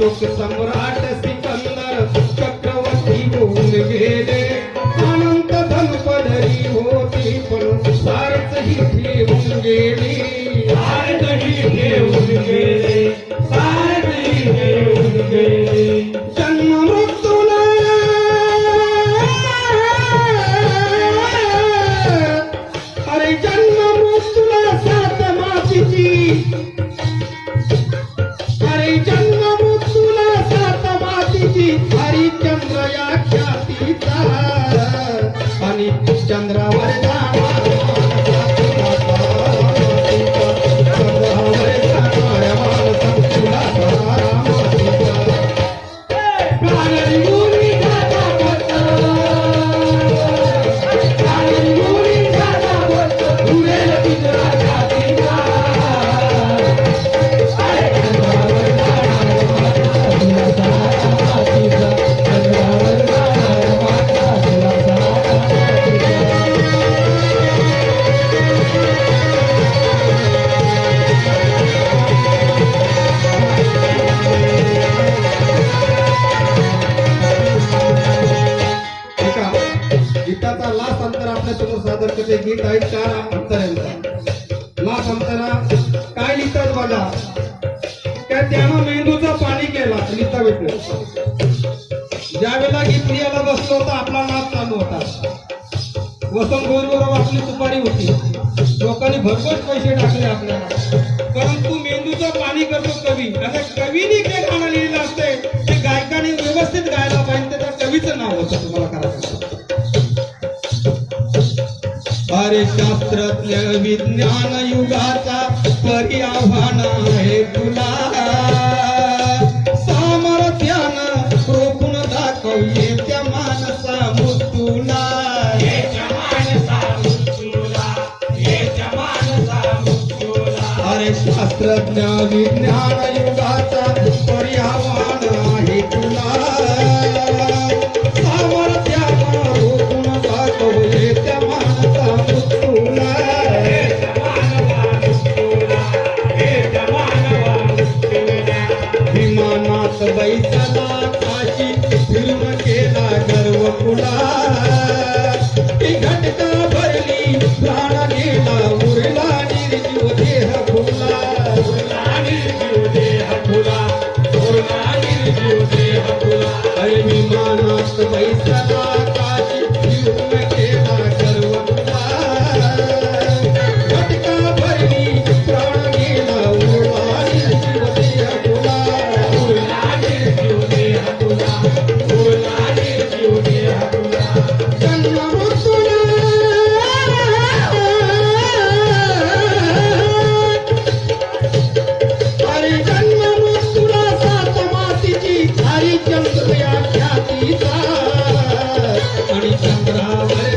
अशोक सम्राट सिकंदर चक्रवर्ती होऊन गेले. अनंत धनपदरी होती पण सारच ही ठेवून गेली. गीताचा लास्ट अंतर आपल्यासमोर सादर करते. गीत आहे चार अंतरांचा लास्ट अंतरा. काय लिहितात बघा? त्या त्यानं मेंदूचा पाणी केला लिहिता भेटलं ज्या वेळेला गीत लिहायला बसलो होता आपला नाच चालू होता. वसंत बरोबर आपली सुपारी होती. लोकांनी भरपूर पैसे टाकले आपल्याला. परंतु मेंदूचं पाणी करतो कवी. आणि कवीने शास्त्रज्ञ विज्ञान युगाचा परी आव्हान आहे तुला. सामर्थ्यानं रोखून दाखव येत्या माणसा मृत्यूला. अरे शास्त्रज्ञ विज्ञान युगाचा परी आव्हान आहे तुला. सामर्थ्यानं अरे विमानात बैसला काशी Chandra.